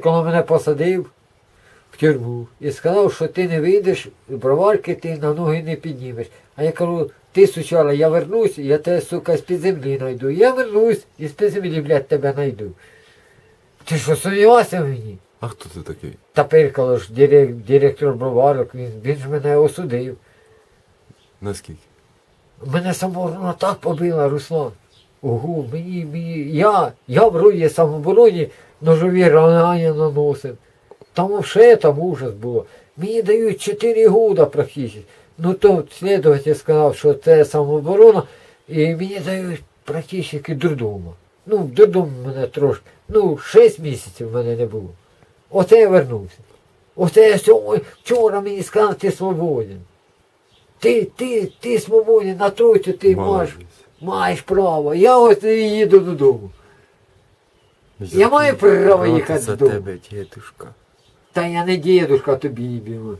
Коли мене посадив в тюрму і сказав, що ти не вийдеш, броварки ти на ноги не піднімеш. А я кажу, ти сучара, я вернусь, я тебе, сука, з-під землі знайду. Я вернусь і з-під землі, блядь, тебе знайду. Ти що, сумнівався мені? А хто ти такий? Та Пиркало ж дирек- директор броварок, він, він ж мене осудив. Наскільки? Мене самооборона так побила, Руслан. Ого, мені, мені, я, я в роді самообороні ножові ранення наносив. Там ще там ужас було. Мені дають 4 года практично. Ну то слідователь сказав, що це самооборона, і мені дають практично додому. Ну, додому мене трошки. Ну, 6 місяців в мене не було. Оце я вернувся. Оце я сьогодні, вчора мені сказав, ти свободен. Ти, ти, ти свободен, на тройцю ти маєш, маєш право. Я ось їду додому. Я маю право їхати за додому. тебе, дідушка. Та я не дідушка тобі не бігу.